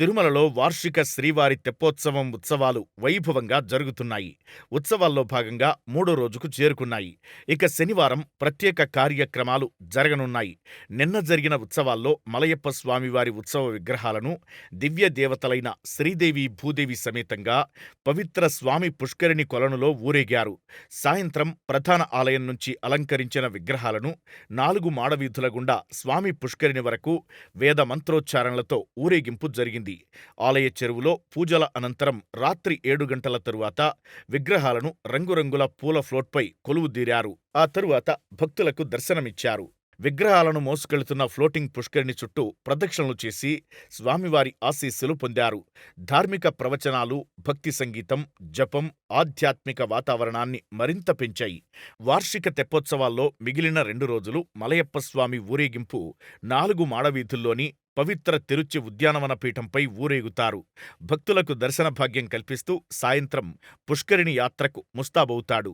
తిరుమలలో వార్షిక శ్రీవారి తెప్పోత్సవం ఉత్సవాలు వైభవంగా జరుగుతున్నాయి. ఉత్సవాల్లో భాగంగా మూడో రోజుకు చేరుకున్నాయి. ఇక శనివారం ప్రత్యేక కార్యక్రమాలు జరగనున్నాయి. నిన్న జరిగిన ఉత్సవాల్లో మలయప్ప స్వామివారి ఉత్సవ విగ్రహాలను దివ్య దేవతలైన శ్రీదేవి భూదేవి సమేతంగా పవిత్ర స్వామి పుష్కరిణి కొలనులో ఊరేగారు. సాయంత్రం ప్రధాన ఆలయం నుంచి అలంకరించిన విగ్రహాలను నాలుగు మాడవీధుల గుండా స్వామి పుష్కరిణి వరకు వేద మంత్రోచ్చారణలతో ఊరేగింపు జరిగింది. ఆలయ చెరువులో పూజల అనంతరం రాత్రి ఏడు గంటల తరువాత విగ్రహాలను రంగురంగుల పూల ఫ్లోట్పై కొలువుదీరారు ఆ తరువాత భక్తులకు దర్శనమిచ్చారు. విగ్రహాలను మోసుకెళ్తున్న ఫ్లోటింగ్ పుష్కరిణి చుట్టూ ప్రదక్షిణలు చేసి స్వామివారి ఆశీస్సులు పొందారు. ధార్మిక ప్రవచనాలు భక్తి సంగీతం జపం ఆధ్యాత్మిక వాతావరణాన్ని మరింత పెంచాయి. వార్షిక తెప్పోత్సవాల్లో మిగిలిన రెండు రోజులు మలయప్ప స్వామి ఊరేగింపు నాలుగు మాడవీధుల్లోని పవిత్ర తిరుచి ఉద్యానవన పీఠంపై ఊరేగుతారు. భక్తులకు దర్శన భాగ్యం కల్పిస్తూ సాయంత్రం పుష్కరిణి యాత్రకు ముస్తాబవుతాడు.